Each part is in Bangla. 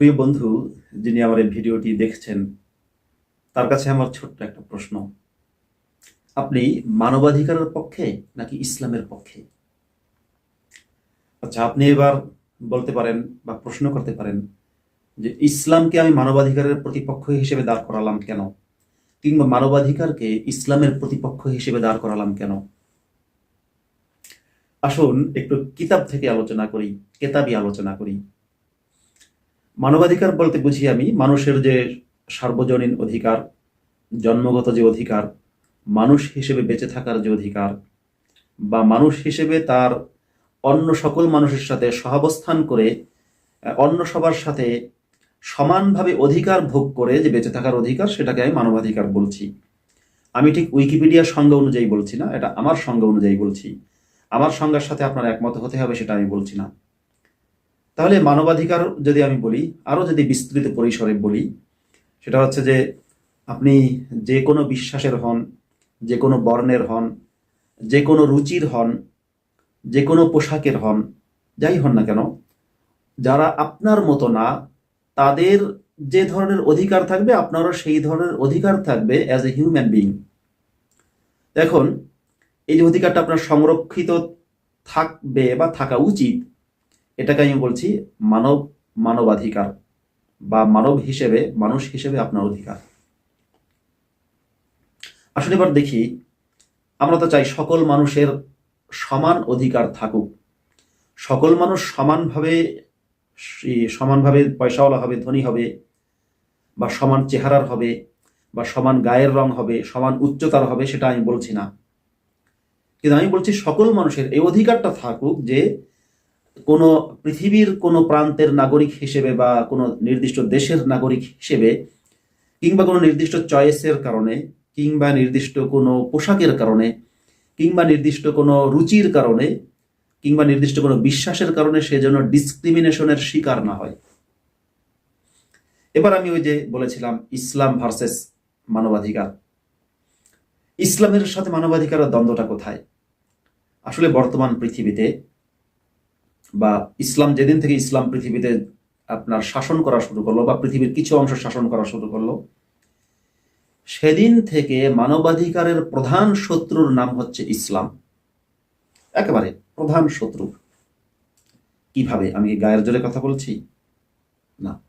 প্রিয় বন্ধু, যিনি আমার এই ভিডিওটি দেখছেন, তার কাছে আমার ছোট্ট একটা প্রশ্ন। আপনি মানবাধিকারের পক্ষে নাকি ইসলামের পক্ষে? আচ্ছা আপনি এবার বলতে পারেন বা প্রশ্ন করতে পারেন যে ইসলামকে আমি মানবাধিকারের প্রতিপক্ষ হিসেবে দাঁড় করালাম কেন? কিংবা মানবাধিকারকে ইসলামের প্রতিপক্ষ হিসেবে দাঁড় করালাম কেন? আসুন একটু কিতাব থেকে আলোচনা করি কেতাবি আলোচনা করি। মানবাধিকার বলতে বুঝি আমি, মানুষের যে সার্বজনীন অধিকার, জন্মগত যে অধিকার, মানুষ হিসেবে বেঁচে থাকার যে অধিকার, বা মানুষ হিসেবে তার অন্য সকল মানুষের সাথে সহাবস্থান করে অন্য সবার সাথে সমানভাবে অধিকার ভোগ করে যে বেঁচে থাকার অধিকার, সেটাকে আমি মানবাধিকার বলছি। আমি ঠিক উইকিপিডিয়ার সংজ্ঞা অনুযায়ী বলছি না, এটা আমার সংজ্ঞা অনুযায়ী বলছি। আমার সংজ্ঞার সাথে আপনার একমত হতে হবে, সেটা আমি বলছি না। তাহলে মানবাধিকার যদি আমি বলি, আরও যদি বিস্তৃত পরিসরে বলি, সেটা হচ্ছে যে আপনি যে কোনো বিশ্বাসের হন, যে কোনো বর্ণের হন, যে কোনো রুচির হন, যে কোনো পোশাকের হন, যাই হন না কেন, যারা আপনার মতো না, তাদের যে ধরনের অধিকার থাকবে, আপনারও সেই ধরনের অধিকার থাকবে অ্যাজ এ হিউম্যান বিং এখন এই যে অধিকারটা আপনার সংরক্ষিত থাকবে বা থাকা উচিত এটাকে আমি বলছি মানব মানবাধিকার বা মানব হিসেবে, মানুষ হিসেবে আপনার অধিকার। আসলে এবার দেখি, আমরা তো চাই সকল মানুষের সমান অধিকার থাকুক। সকল মানুষ সমানভাবে সমানভাবে পয়সাওয়ালা হবে, ধনী হবে, বা সমান চেহারার হবে, বা সমান গায়ের রং হবে, সমান উচ্চতার হবে, সেটা আমি বলছি না। কিন্তু আমি বলছি সকল মানুষের এই অধিকারটা থাকুক যে কোনো পৃথিবীর কোনো প্রান্তের নাগরিক হিসেবে বা কোনো নির্দিষ্ট দেশের নাগরিক হিসেবে কিংবা কোনো নির্দিষ্ট চয়েসের কারণে কিংবা নির্দিষ্ট কোনো পোশাকের কারণে কিংবা নির্দিষ্ট কোনো রুচির কারণে কিংবা নির্দিষ্ট কোনো বিশ্বাসের কারণে সে যেন ডিসক্রিমিনেশনের শিকার না হয়। এবার আমি ওই যে বলেছিলাম, ইসলাম ভার্সেস মানবাধিকার। ইসলামের সাথে মানবাধিকারের দ্বন্দ্বটা কোথায়? আসলে বর্তমান পৃথিবীতে বা ইসলাম যেদিন থেকে ইসলাম পৃথিবীতে আপনার শাসন করা শুরু করল বা পৃথিবীর কিছু অংশ শাসন করা শুরু করল, সেদিন থেকে মানবাধিকারের প্রধান শত্রুর নাম হচ্ছে ইসলাম। একেবারে প্রধান শত্রু। কীভাবে? আমি গায়ের জোরে কথা বলছি? না।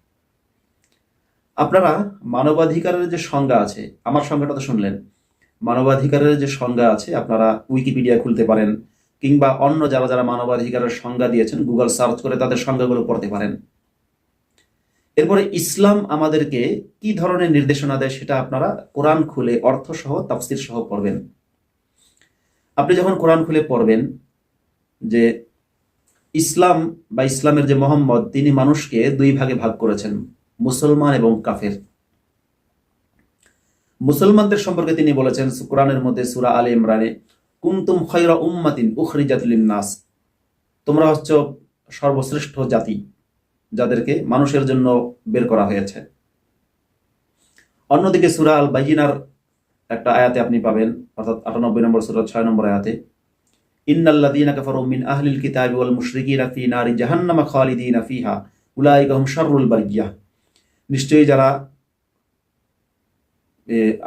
আপনারা মানবাধিকারের যে সংজ্ঞা আছে, আমার সংজ্ঞাটা তো শুনলেন, মানবাধিকারের যে সংজ্ঞা আছে, আপনারা উইকিপিডিয়া খুলতে পারেন কিংবা অন্য যারা যারা মানবাধিকারের সংজ্ঞা দিয়েছেন গুগল সার্চ করে তাদের সংজ্ঞাগুলো পড়তে পারেন। এরপরে ইসলাম আমাদেরকে কি ধরনের নির্দেশনা দেয় সেটা আপনারা কোরআন খুলে অর্থ সহ তাফসির সহ পড়বেন। আপনি যখন কোরআন খুলে পড়বেন যে ইসলাম বা ইসলামের যে মোহাম্মদ, তিনি মানুষকে দুই ভাগে ভাগ করেছেন, মুসলমান এবং কাফের। মুসলমানদের সম্পর্কে তিনি বলেছেন, কোরআনের মধ্যে সুরা আলী ইমরানে কুমতুম খৈরা উম্মাতিন উখরিজাত নাস তোমরা হচ্ছ সর্বশ্রেষ্ঠ জাতি, যাদেরকে মানুষের জন্য বের করা হয়েছে। অন্যদিকে সুরা আল বাইজিনার একটা আয়াতে আপনি পাবেন, অর্থাৎ আটানব্বই নম্বর সুরা, ছয় নম্বর আয়াতে। ইন্নাল্লাযীনা কাফারু মিন আহলিল কিতাবি ওয়াল মুশরিকিনা ফি নারি জাহান্নামা খালিদিনা ফিহা উলাইকা হুম শাররুল বারিয়াহ। নিশ্চয়ই যারা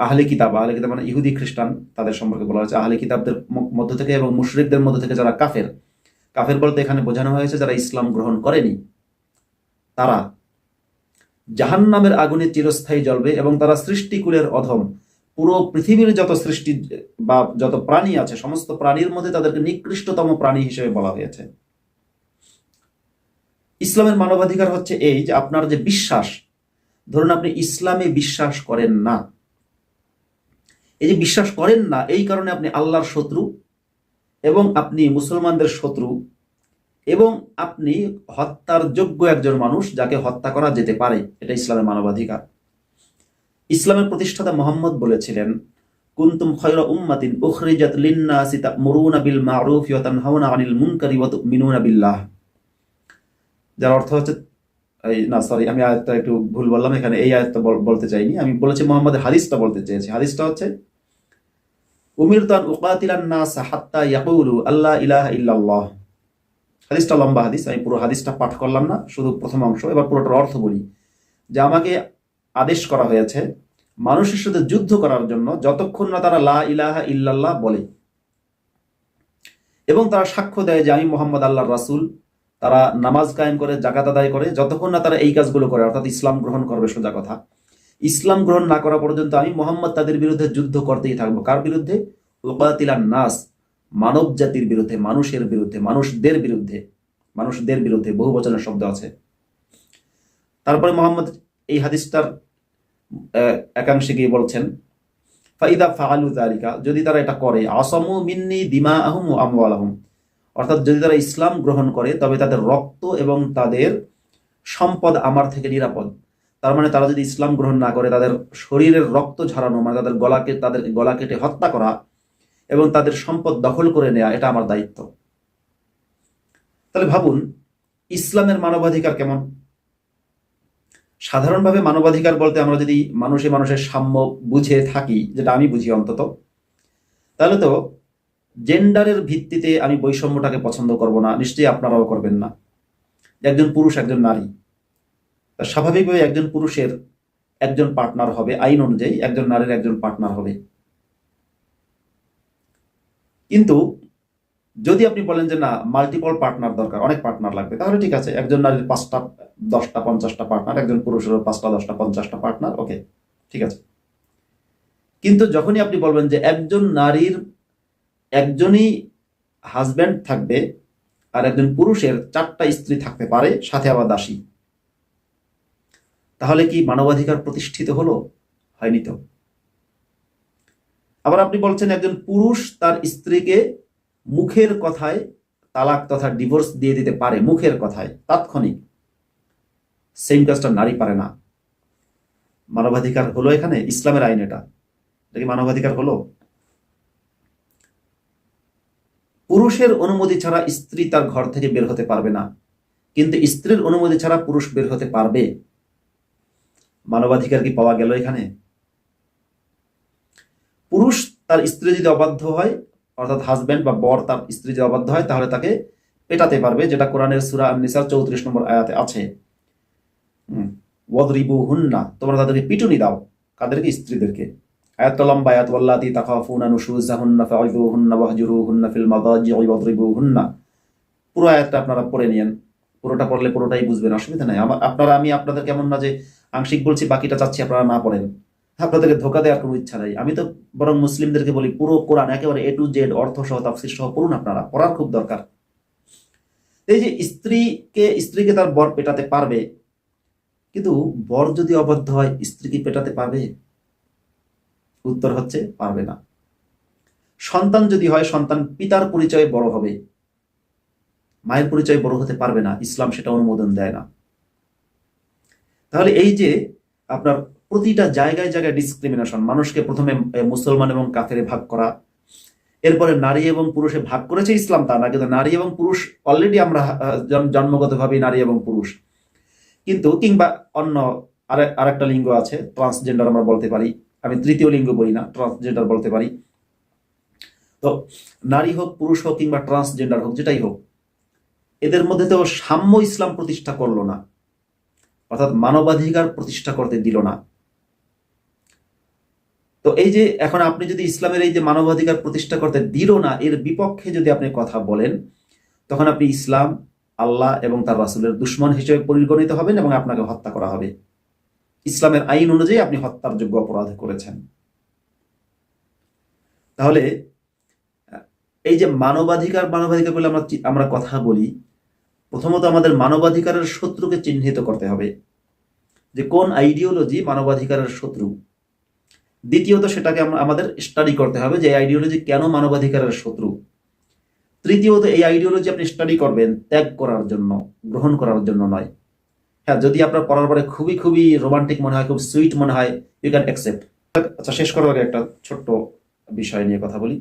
আহলে কিতাব আহলে কিতাব মানে ইহুদি, খ্রিস্টান, তাদের সম্পর্কে বলা হয়েছে। আহলে কিতাবদের মধ্য থেকে এবং মুশরিকদের মধ্য থেকে যারা কাফের কাফের বলতে এখানে বোঝানো হয়েছে যারা ইসলাম গ্রহণ করেনি, তারা জাহান নামের আগুনে চিরস্থায়ী জ্বলবে এবং তারা সৃষ্টিকুলের অধম, পুরো পৃথিবীর যত সৃষ্টি, বা যত প্রাণী আছে, সমস্ত প্রাণীর মধ্যে তাদেরকে নিকৃষ্টতম প্রাণী হিসেবে বলা হয়েছে। ইসলামের মানবাধিকার হচ্ছে এই যে আপনার যে বিশ্বাস, ধরুন আপনি ইসলামে বিশ্বাস করেন না এই যে বিশ্বাস করেন না, এই কারণে আপনি আল্লাহর শত্রু এবং আপনি মুসলমানদের শত্রু এবং আপনি হত্যার যোগ্য একজন মানুষ যাকে হত্যা করা যেতে পারে। এটা ইসলামের মানবাধিকার। ইসলামের প্রতিষ্ঠাতা মোহাম্মদ বলেছিলেন, কুনতুম খয়রা উম্মাতিন উখরিজাত লিন্নাসি তা'মুরুনা বিল মা'রুফি ওয়া তানহাউনা আনিল মুনকারি ওয়া তু'মিনুনা বিল্লাহ। যার অর্থ হচ্ছে, এই না সরি আমি আয়াতটা একটু ভুল বললাম, এখানে এই আয়াতটা বল- বলতে চাইনি। আমি বলেছি মোহাম্মদের হাদিসটা বলতে চেয়েছি। হাদিসটা হচ্ছে উমিরতান উকাতিলান নাস হাত্তা ইয়াকুলু আল্লাহ ইলাহা ইল্লাল্লাহ। হাদিসটা লম্বা হাদিস, আমি পুরো হাদিসটা পাঠ করলাম না, শুধু প্রথম অংশ। এবার পুরোটার অর্থ বলি যে আমাকে আদেশ করা হয়েছে মানুষের সাথে যুদ্ধ করার জন্য যতক্ষণ না তারা লা ইলাহা ইল্লাল্লাহ বলে। এবং তারা সাক্ষ্য দেয় যে আমি মোহাম্মদ আল্লাহ রাসুল, তারা নামাজ কায়েম করে জাকাত আদায় করে, যতক্ষণ না তারা এই কাজগুলো করে, অর্থাৎ ইসলাম গ্রহণ করবে সোজা কথা। ইসলাম গ্রহণ না করা পর্যন্ত আমি মোহাম্মদ তাদের বিরুদ্ধে যুদ্ধ করতেই থাকব। কার বিরুদ্ধে? নাস মানব জাতির বিরুদ্ধে, মানুষের বিরুদ্ধে, মানুষদের বিরুদ্ধে মানুষদের বিরুদ্ধে বহু বচনের শব্দ আছে। তারপরে মোহাম্মদ এই হাদিসটার একাংশে গিয়ে বলছেন, ফাইদা ফাআলু যালিকা যদি তারা এটা করে, আসমু মিন্নি দিমা আহম ও আমওয়ালাহুম অর্থাৎ যদি তারা ইসলাম গ্রহণ করে, তবে তাদের রক্ত এবং তাদের সম্পদ আমার থেকে নিরাপদ। তার মানে তারা যদি ইসলাম গ্রহণ না করে, তাদের শরীরের রক্ত ঝরানো মানে তাদের গলাকে, তাদের গলা কেটে হত্যা করা এবং তাদের সম্পদ দখল করে নেওয়া এটা আমার দায়িত্ব। তাহলে ভাবুন, ইসলামের মানবাধিকার কেমন? সাধারণভাবে মানবাধিকার বলতে আমরা যদি মানুষে মানুষের সাম্য বুঝে থাকি, যেটা আমি বুঝি অন্তত, তাহলে তো জেন্ডারের ভিত্তিতে আমি বৈষম্যটাকে পছন্দ করব না, নিশ্চয়ই আপনারাও করবেন না। একজন পুরুষ, একজন নারী। স্বাভাবিকভাবে একজন পুরুষের একজন পার্টনার হবে, আইন অনুযায়ী একজন নারীর একজন পার্টনার হবে। কিন্তু যদি আপনি বলেন যে না মাল্টিপল পার্টনার দরকার, অনেক পার্টনার লাগবে, তাহলে ঠিক আছে, একজন নারীর পাঁচটা, দশটা, পঞ্চাশটা পার্টনার একজন পুরুষের পাঁচটা, দশটা, পঞ্চাশটা পার্টনার ওকে ঠিক আছে। কিন্তু যখনই আপনি বলবেন যে একজন নারীর একজনই হাজব্যান্ড থাকবে আর একজন পুরুষের চারটা স্ত্রী থাকতে পারে, সাথে আবার দাসী। তাহলে কি মানবাধিকার প্রতিষ্ঠিত হলো? হয়নি তো। আবার আপনি বলছেন একজন পুরুষ তার স্ত্রীকে মুখের কথায় তালাক তথা ডিভোর্স দিয়ে দিতে পারে, মুখের কথায়, তাৎক্ষণিক। সেম কাজটা নারী পারে না। মানবাধিকার হলো এখানে, ইসলামের আইন এটা। এটা কি মানবাধিকার হলো? পুরুষের অনুমতি ছাড়া স্ত্রী তার ঘর থেকে বের হতে পারবে না। কিন্তু স্ত্রীর অনুমতি ছাড়া পুরুষ বের হতে পারবে। মানবাধিকার কি পাওয়া গেল এখানে? পুরুষ তার স্ত্রী যদি অবাধ্য হয়, অর্থাৎ হাজব্যান্ড বা বর তার স্ত্রী যদি অবাধ্য হয়, তাহলে তাকে পেটাতে পারবে, যেটা কোরআনের সুরা নিসার চৌত্রিশ নম্বর আয়াতে আছে। ওয়াদরিবু হুন্না তোমরা তাদেরকে পিটুনি দাও, কাদেরকে? স্ত্রীদেরকে। আয়াত পুরো আপনারা পড়ে নিয়েন। পুরোটা পড়লে পুরোটাই বুঝবেন, অসুবিধা নাই। আপনারা, আমি আপনাদের কেমন না যে আংশিক বলছি, বাকিটা চাচ্ছি আপনারা না পড়েন আপনাদেরকে ধোকা দেওয়ার কোনো ইচ্ছা নাই। আমি তো বরং মুসলিমদেরকে বলি, পুরো কোরআন একেবারে এ টু জেড অর্থ সহ তাফসির সহ পড়ুন আপনারা। পড়ার খুব দরকার। এই যে স্ত্রীকে স্ত্রীকে তার বর পেটাতে পারবে, কিন্তু বর যদি অবাধ্য হয়, স্ত্রী কি পেটাতে পারবে? উত্তর হচ্ছে, পারবে না। সন্তান যদি হয়, সন্তান পিতার পরিচয়ে বড় হবে। মায়ের পরিচয়ে বড় হতে পারবে না। ইসলাম সেটা অনুমোদন দেয় না। তাহলে এই যে আপনার প্রতিটা জায়গায় জায়গায় ডিসক্রিমিনেশন মানুষকে প্রথমে মুসলমান এবং কাফেরে ভাগ করা, এরপরে নারী এবং পুরুষে ভাগ করেছে ইসলাম তা না, কিন্তু নারী এবং পুরুষ অলরেডি আমরা জন্মগতভাবেই নারী এবং পুরুষ। কিন্তু কিংবা অন্য আরেক আরেকটা লিঙ্গ আছে ট্রান্সজেন্ডার আমরা বলতে পারি। আমি তৃতীয় লিঙ্গ বলি না ট্রান্সজেন্ডার বলতে পারি। তো নারী হোক, পুরুষ হোক কিংবা ট্রান্সজেন্ডার হোক, যেটাই হোক, এদের মধ্যে তো সাম্য ইসলাম প্রতিষ্ঠা করল না। অর্থাৎ মানবাধিকার প্রতিষ্ঠা করতে দিল না। তো এই যে এখন আপনি যদি ইসলামের এই যে মানবাধিকার প্রতিষ্ঠা করতে দিল না, এর বিপক্ষে যদি আপনি কথা বলেন, তখন আপনি ইসলাম, আল্লাহ এবং তার রাসুলের দুশ্মন হিসেবে পরিগণিত হবেন এবং আপনাকে হত্যা করা হবে। ইসলামের আইন অনুযায়ী আপনি হত্যার যোগ্য অপরাধ করেছেন। তাহলে, এই যে মানবাধিকার মানবাধিকার বলে আমরা আমরা কথা বলি প্রথমত আমাদের মানবাধিকারের শত্রুকে চিহ্নিত করতে হবে যে কোন আইডিওলজি মানবাধিকারের শত্রু। দ্বিতীয়ত সেটাকে আমাদের স্টাডি করতে হবে যে আইডিওলজি কেন মানবাধিকারের শত্রু। তৃতীয়ত এই আইডিওলজি আপনি স্টাডি করবেন ত্যাগ করার জন্য, গ্রহণ করার জন্য নয়। হ্যাঁ যদি আপনার পড়ার পরে খুবই খুবই রোমান্টিক মনে হয়, খুব সুইট মনে হয় ইউ ক্যান অ্যাকসেপ্ট আচ্ছা শেষ করার আগে একটা ছোট্ট বিষয় নিয়ে কথা বলি।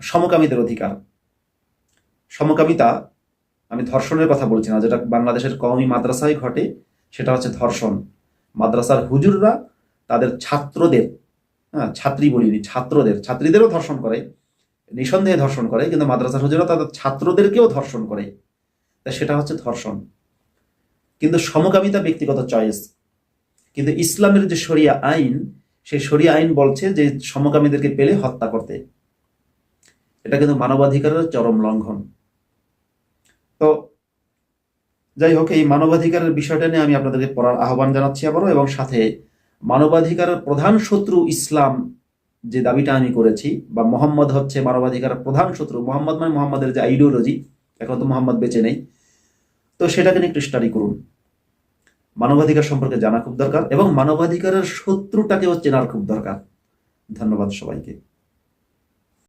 সমকামীদের অধিকার। সমকামিতা আমি ধর্ষণের কথা বলছি না, যেটা বাংলাদেশের কওমি মাদ্রাসায় ঘটে, সেটা হচ্ছে ধর্ষণ। মাদ্রাসার হুজুররা তাদের ছাত্রদের হ্যাঁ ছাত্রী বলিনি ছাত্রদের, ছাত্রীদেরও ধর্ষণ করে, নিঃসন্দেহে ধর্ষণ করে, কিন্তু মাদ্রাসার হুজুররা তাদের ছাত্রদেরকেও ধর্ষণ করে। তা সেটা হচ্ছে ধর্ষণ। কিন্তু সমকামিতা ব্যক্তিগত চয়েস। কিন্তু ইসলামের যে শরিয়া আইন, সেই শরিয়া আইন বলছে যে সমকামীদেরকে পেলে হত্যা করতে। এটা কিন্তু মানবাধিকারের চরম লঙ্ঘন। তো যাই হোক, এই মানবাধিকারের বিষয়টা নিয়ে আমি আপনাদেরকে পড়ার আহ্বান জানাচ্ছি আবারও এবং সাথে মানবাধিকারের প্রধান শত্রু ইসলাম যে দাবিটা আমি করেছি বা মোহাম্মদ হচ্ছে মানবাধিকারের প্রধান শত্রু, মোহাম্মদ মানে মোহাম্মদের যে আইডিওলজি এখন তো মোহাম্মদ বেঁচে নেই। তো সেটাকে নিয়ে একটু স্টাডি করুন। মানবাধিকার সম্পর্কে জানা খুব দরকার এবং মানবাধিকারের শত্রুটাকেও চেনার খুব দরকার। ধন্যবাদ সবাইকে।